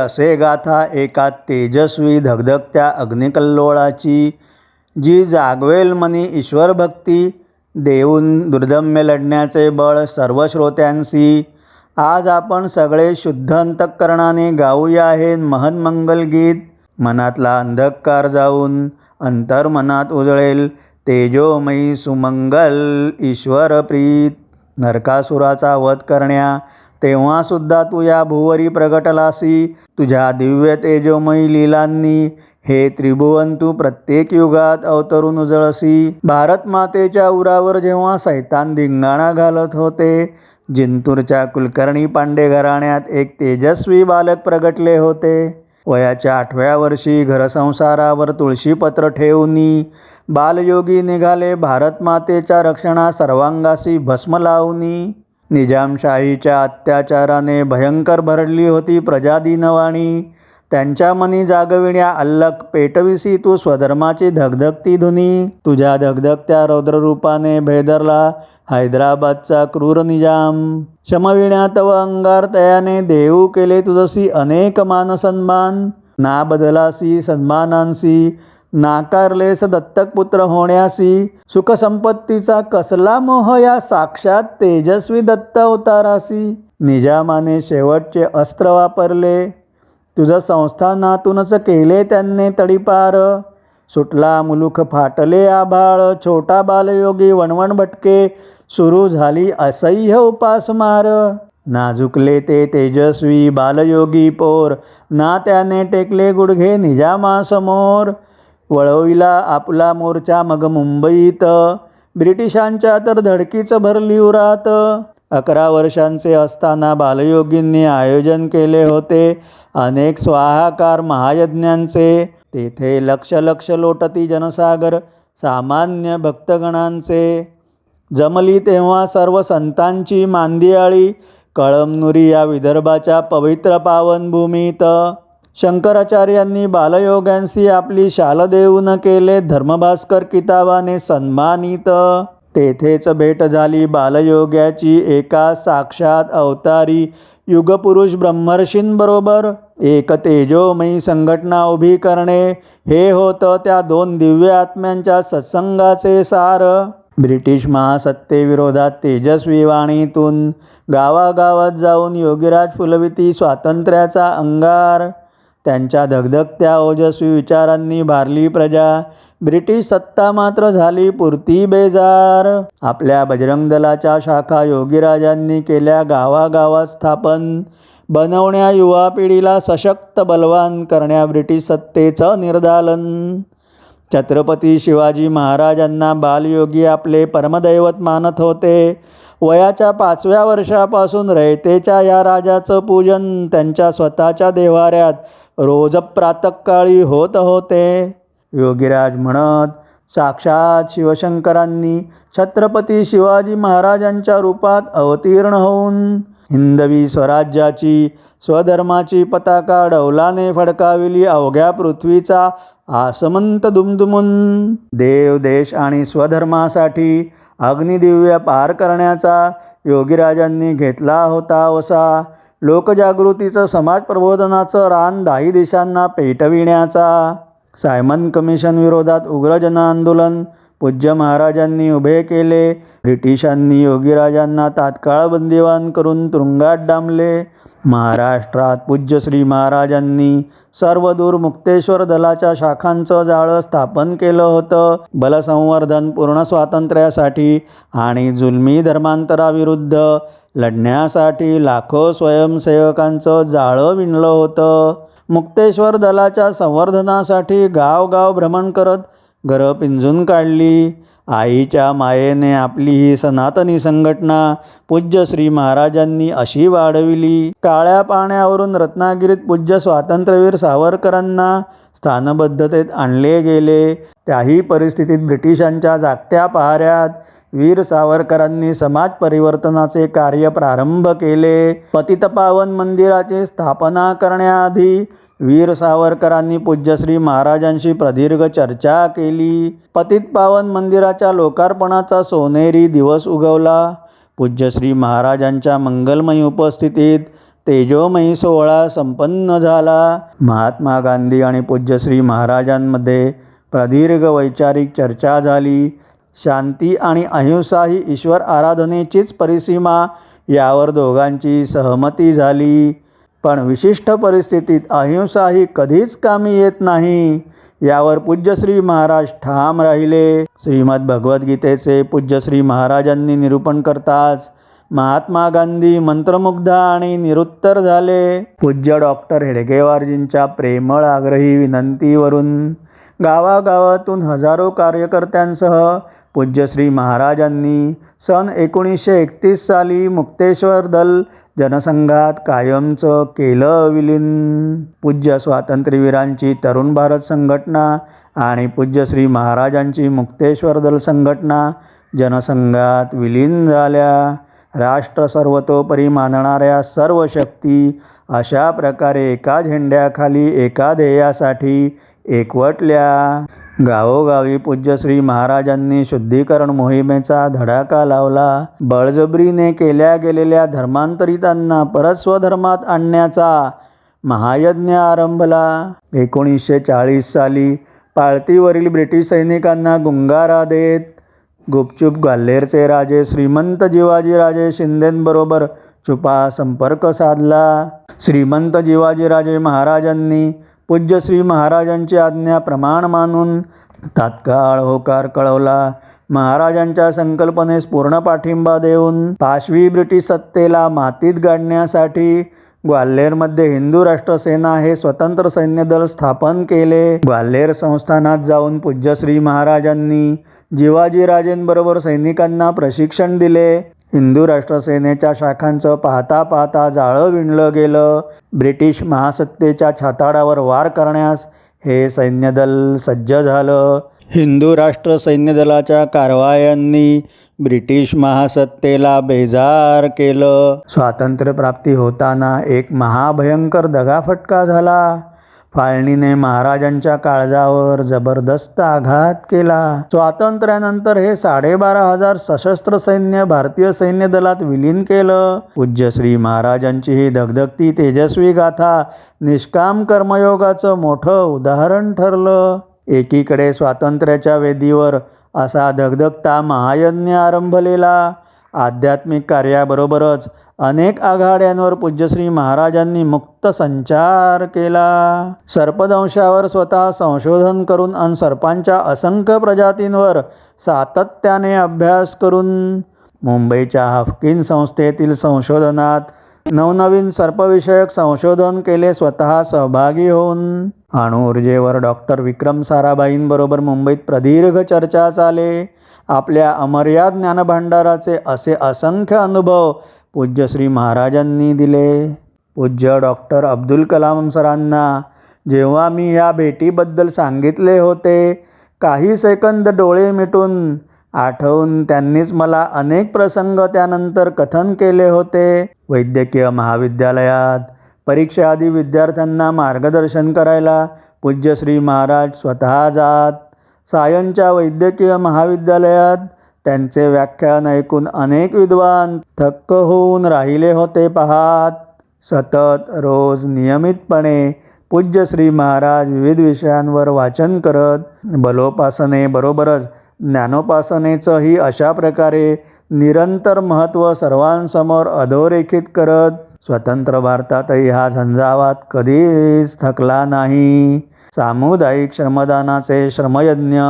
असे गाथा एका तेजस्वी धगधगत्या अग्निकल्लोळाची जी जागवेल मनी ईश्वरभक्ती देऊन दुर्दम्य लढण्याचे बळ सर्व श्रोत्यांशी. आज आपण सगळे शुद्ध अंतःकरणाने गाऊया हे महन्मंगल गीत. मनातला अंधकार जाऊन अंतर्मनात उजळेल तेजोमयी सुमंगल ईश्वर प्रीत. नरकासुराचा वध करण्या तेव्हासुद्धा तू या भुवरी प्रगटलासी. तुझ्या दिव्य तेजोमयी लीलांनी हे त्रिभुवन तू प्रत्येक युगात अवतरून उजळसी. भारत मातेच्या उरावर जेव्हा सैतान धिंगाणा घालत होते जिंतूरच्या कुलकर्णी पांडे घराण्यात एक तेजस्वी बालक प्रगटले होते. वयाच्या आठव्या वर्षी घरसंसारावर तुळशीपत्र ठेवूनी बालयोगी निघाले भारत मातेच्या रक्षणा सर्वांगासी भस्म लावणी निजामशाहीच्या अत्याचाराने भयंकर भरडली होती प्रजादिनवाणी त्यांच्या मनी जागविण्या अल्लक पेटविसी तू स्वधर्माची धगधगती धुनी. तुझ्या धगधगत्या रौद्ररूपाने भेदरला हैदराबादचा क्रूर निजाम. शमविण्या तव अंगार तयाने देऊ केले तुझसी अनेक मानसन्मान. ना बदलासी सन्मानांसी नाकारलेस दत्तक पुत्र होण्यासी सुखसंपत्तीचा कसला मोह या साक्षात तेजस्वी दत्त अवतारासी? निजामाने शेवटचे अस्त्र वापरले. तुझं संस्थानातूनच केले त्यांनी तडीपार. सुटला मुलुख फाटले आभाळ छोटा बालयोगी वणवण भटके सुरू झाली असह्य उपासमार. नाजुकले ते तेजस्वी बालयोगी पोर ना त्याने टेकले गुडघे निजामासमोर. वळविला आपला मोर्चा मग मुंबईत. ब्रिटिशांच्या तर धडकीच भरली उरात. अकरा वर्षांचे असताना बालयोगींनी आयोजन केले होते अनेक स्वाहाकार महायज्ञांचे. तेथे लक्ष लक्ष लोटती जनसागर सामान्य भक्तगणांचे. जमली तेव्हा सर्व संतांची मांदियाळी कळमनुरी या विदर्भाच्या पवित्र पावनभूमीत. शंकराचार्यांनी बालयोगांशी आपली शाल देऊन केले धर्मभास्कर किताबाने सन्मानित. तेथेच भेट झाली बालयोग्याची एका साक्षात अवतारी युगपुरुष ब्रह्मर्षींबरोबर. एक तेजोमयी संघटना उभी करणे हे होतं त्या दोन दिव्य आत्म्यांच्या सत्संगाचे सार. ब्रिटिश महासत्तेविरोधात तेजस्वी वाणीतून गावागावात जाऊन योगीराज फुलविती स्वातंत्र्याचा अंगार. त्यांच्या धगधगत्या ओजस्वी विचारांनी भारली प्रजा. ब्रिटिश सत्ता मात्र झाली पुरती बेजार. आपल्या बजरंग दलाच्या शाखा योगीराजांनी केल्या गावागावात स्थापन. बनवण्या युवा पिढीला सशक्त बलवान करण्या ब्रिटिश सत्तेचं निर्दालन. छत्रपती शिवाजी महाराजांना बालयोगी आपले परमदैवत मानत होते. वयाच्या पाचव्या वर्षापासून रयतेच्या या राजाचं पूजन त्यांच्या स्वतःच्या देवाऱ्यात रोज प्रातकाळी होत होते. योगीराज म्हणत साक्षात शिवशंकरांनी छत्रपती शिवाजी महाराजांच्या रूपात अवतीर्ण होऊन हिंदवी स्वराज्याची स्वधर्माची पताका डौलाने फडकाविली अवघ्या पृथ्वीचा आसमंत दुमदुमून. देव देश आणि स्वधर्मासाठी अग्निदिव्य पार करण्याचा योगीराजांनी घेतला होता वसा. लोकजागृतीचं समाज प्रबोधनाचं रान दाही देशांना पेटविण्याचा. सायमन कमिशन विरोधात उग्र जनआंदोलन पूज्य महाराजांनी उभे केले. ब्रिटिशांनी योगीराजांना तात्काळ बंदिवान करून तुरुंगात डांबले. महाराष्ट्रात पूज्य श्री महाराजांनी सर्वदूर मुक्तेश्वर दलाच्या शाखांचं जाळं स्थापन केलं होतं. बलसंवर्धन पूर्ण स्वातंत्र्यासाठी आणि जुलमी धर्मांतराविरुद्ध लढण्यासाठी लाखो स्वयंसेवकांचं जाळं विणलं होतं. मुक्तेश्वर दलाच्या संवर्धनासाठी गावगाव भ्रमण करत घरं पिंजून काढली. आईच्या मायेने आपली ही सनातनी संघटना पूज्य श्री महाराजांनी अशी वाढविली. काळ्या पाण्यावरून रत्नागिरीत पूज्य स्वातंत्र्यवीर सावरकरांना स्थानबद्धतेत आणले गेले. त्याही परिस्थितीत ब्रिटिशांच्या जागत्या पहाऱ्यात वीर सावरकरांनी समाज परिवर्तनाचे कार्य प्रारंभ केले. पतितपावन मंदिराची स्थापना करण्याआधी वीर सावरकरांनी पूज्यश्री महाराजांशी प्रदीर्घ चर्चा केली. पतित पावन मंदिराच्या लोकार्पणाचा सोनेरी दिवस उगवला. पूज्यश्री महाराजांच्या मंगलमय उपस्थितीत तेजोमयी सोहळा संपन्न झाला. महात्मा गांधी आणि पूज्यश्री महाराजांमध्ये प्रदीर्घ वैचारिक चर्चा झाली. शांती आणि अहिंसा ही ईश्वर आराधनेचीच परिसीमा यावर दोघांची सहमती झाली. पण विशिष्ट परिस्थितीत अहिंसा ही कधीच कामी येत नाही. यावर पूज्यश्री महाराज ठाम राहिले. श्रीमद भगवद्गीतेचे पूज्यश्री महाराजांनी निरूपण करताच महात्मा गांधी मंत्रमुग्ध आणि निरुत्तर झाले. पूज्य डॉक्टर हेडगेवारजींच्या प्रेमळ आग्रही विनंतीवरून गावागावातून हजारो कार्यकर्त्यांसह पूज्यश्री महाराजांनी सन एकोणीसशे एकतीस साली मुक्तेश्वर दल जनसंघात कायमचं केलं विलीन. पूज्य स्वातंत्र्यवीरांची तरुण भारत संघटना आणि पूज्यश्री महाराजांची मुक्तेश्वर दल संघटना जनसंघात विलीन झाल्या. राष्ट्र सर्वतोपरी मानणाऱ्या सर्व शक्ती अशा प्रकारे एका झेंड्याखाली एका ध्येयासाठी एकवटल्या. गावोगावी पूज्यश्री महाराजांनी शुद्धीकरण मोहिमेचा धडाका लावला. बळजबरीने केल्या गेलेल्या धर्मांतरितांना परत स्वधर्मात आणण्याचा महायज्ञ आरंभला. एकोणीसशे चाळीस साली पाळतीवरील ब्रिटिश सैनिकांना गुंगारा देत गुपचूप ग्वाल्हेरचे राजे श्रीमंत जिवाजीराजे शिंदेंबरोबर छुपा संपर्क साधला. श्रीमंत जिवाजीराजे महाराजांनी पूज्य श्री महाराजांची आज्ञा प्रमाण मानून तात्काळ होकार कळवला. महाराजांच्या संकल्पनेस पूर्ण पाठिंबा देऊन पाशवी ब्रिटिश सत्तेला मातीत गाडण्यासाठी ग्वाल्हेरमध्ये हिंदू राष्ट्रसेना हे स्वतंत्र सैन्य दल स्थापन केले. ग्वाल्हेर संस्थानात जाऊन पूज्यश्री महाराजांनी जिवाजीराजेंबरोबर सैनिकांना प्रशिक्षण दिले. हिंदू राष्ट्रसेनेच्या शाखांचं पाहता पाहता जाळं विणलं गेलं. ब्रिटिश महासत्तेच्या छाताडावर वार करण्यास हे सैन्यदल सज्ज झालं. हिंदू राष्ट्र सैन्यदलाच्या कारवायांनी ब्रिटिश महासत्तेला बेजार केलं. स्वातंत्र्यप्राप्ती होताना एक महाभयंकर दगाफटका झाला. फाळणीने महाराजांच्या काळजावर जबरदस्त आघात केला. स्वातंत्र्यानंतर हे साडेबारा हजार सशस्त्र सैन्य भारतीय सैन्य दलात विलीन केलं. पूज्य श्री महाराजांची ही धगधगती तेजस्वी गाथा निष्काम कर्मयोगाचं मोठं उदाहरण ठरलं. एकीकडे स्वातंत्र्याच्या वेदीवर असा धगधगता महायज्ञ आरंभलेला आध्यात्मिक कार्याबरोबरच अनेक आघाड्यांवर पूज्यश्री महाराजांनी मुक्त संचार केला. सर्पदंशावर स्वतः संशोधन करून आणि सर्पांच्या असंख्य प्रजातींवर सातत्याने अभ्यास करून मुंबईच्या हाफकिन संस्थेतील संशोधनात नवनवीन सर्पविषयक संशोधन केले स्वतः सहभागी होऊन अणुऊर्जेवर डॉक्टर विक्रम साराभाईंबरोबर मुंबईत प्रदीर्घ चर्चा चाले. आपल्या अमर्याद ज्ञानभांडाराचे असे असंख्य अनुभव पूज्य श्री महाराजांनी दिले. पूज्य डॉक्टर अब्दुल कलाम सरांना जेव्हा मी ह्या भेटीबद्दल सांगितले होते काही सेकंद डोळे मिटून आठवून त्यांनीच मला अनेक प्रसंग त्यानंतर कथन केले होते. वैद्यकीय महाविद्यालयात परीक्षाआधी विद्यार्थ्यांना मार्गदर्शन करायला पूज्यश्री महाराज स्वतः जात. सायनच्या वैद्यकीय महाविद्यालयात त्यांचे व्याख्यान ऐकून अनेक विद्वान थक्क होऊन राहिले होते पाहात. सतत रोज नियमितपणे पूज्यश्री महाराज विविध विषयांवर वाचन करत बलोपासनेबरोबरच ज्ञानोपासनेचंही अशा प्रकारे निरंतर महत्त्व सर्वांसमोर अधोरेखित करत स्वतंत्र भारतातही हा झंझावात कधीच थकला नाही. सामुदायिक श्रमदानाचे श्रमयज्ञ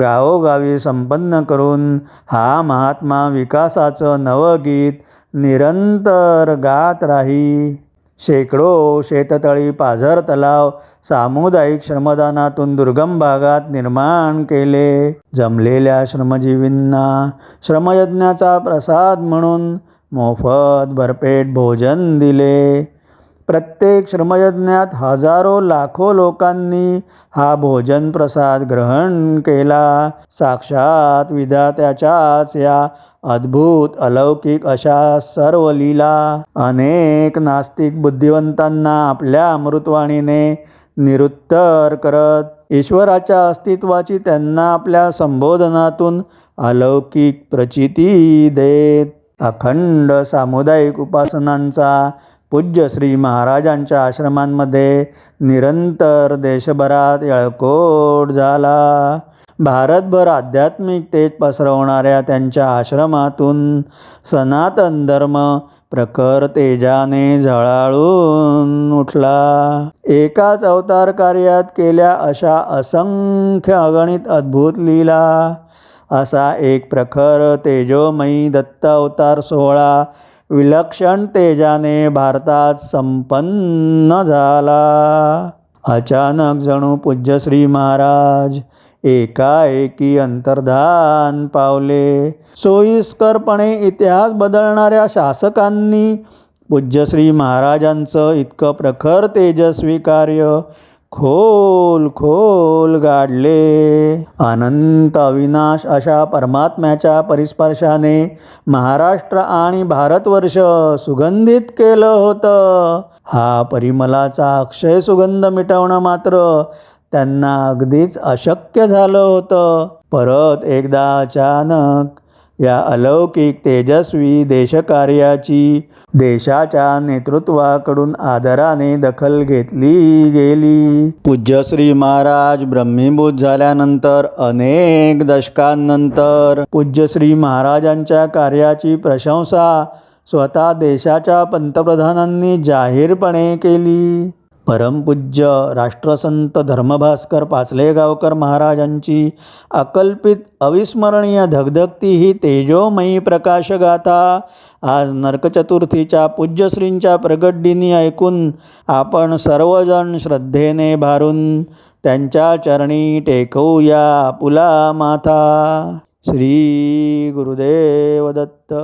गावोगावी संपन्न करून हा महात्मा विकासाचं नवगीत निरंतर गात राही. शेकडो शेततळी पाझर तलाव सामुदायिक श्रमदानातून दुर्गम भागात निर्माण केले. जमलेल्या श्रमजीवींना श्रमयज्ञाचा प्रसाद म्हणून मोफत भरपेट भोजन दिले. प्रत्येक श्रमयज्ञात हजारो लाखो लोकांनी हा भोजन प्रसाद ग्रहण केला. साक्षात विधात्याच्याच या अद्भुत अलौकिक अशा सर्व लीला अनेक नास्तिक बुद्धिवंतांना आपल्या अमृतवाणीने निरुत्तर करत ईश्वराच्या अस्तित्वाची त्यांना आपल्या संबोधनातून अलौकिक प्रचिती देत. अखंड सामुदायिक उपासनांचा पूज्य श्री महाराजांच्या आश्रमांमध्ये निरंतर देशभरात यळकोट झाला. भारतभर आध्यात्मिक तेज पसरवणाऱ्या त्यांच्या आश्रमातून सनातन धर्म प्रखर तेजाने झळाळून उठला. एकाच अवतार कार्यात केल्या अशा असंख्य अगणित अद्भुत लीला. असा एक प्रखर तेजोमयी दत्त अवतार सोहळा. विलक्षण तेजाने भारतात संपन्न झाला. अचानक जणू पूज्य श्री महाराज एकाएकी अंतर्धान पावले. सोयीस्करपणे इतिहास बदलणाऱ्या शासकांनी पूज्यश्री महाराजांचं इतकं प्रखर तेजस्वी कार्य खोल खोल गाडले. अनंत अविनाश अशा परमात्म्याच्या परिस्पर्शाने महाराष्ट्र आणि भारतवर्ष सुगंधित केलं होतं. हा परिमलाचा अक्षय सुगंध मिटवणं मात्र त्यांना अगदीच अशक्य झालं होतं. परत एकदा अचानक या अलौकिक तेजस्वी देशकार्याची देशाच्या नेतृत्वाकडून आदराने दखल घेतली गेली. पूज्यश्री महाराज ब्रह्मीभूत झाल्यानंतर अनेक दशकांनंतर पूज्यश्री महाराजांच्या कार्याची प्रशंसा स्वतः देशाच्या पंतप्रधानांनी जाहीरपणे केली. परमपूज्य राष्ट्रसंत धर्मभास्कर पाचलेगावकर महाराजांची अकल्पित अविस्मरणीय धगधगती ही तेजोमयी प्रकाशगाथा. आज नरकचतुर्थीच्या पूज्यश्रींच्या प्रगटदिनी ऐकून आपण सर्वजण श्रद्धेने भारून त्यांच्या चरणी टेकवूया पुला माथा. श्री गुरुदेव दत्त.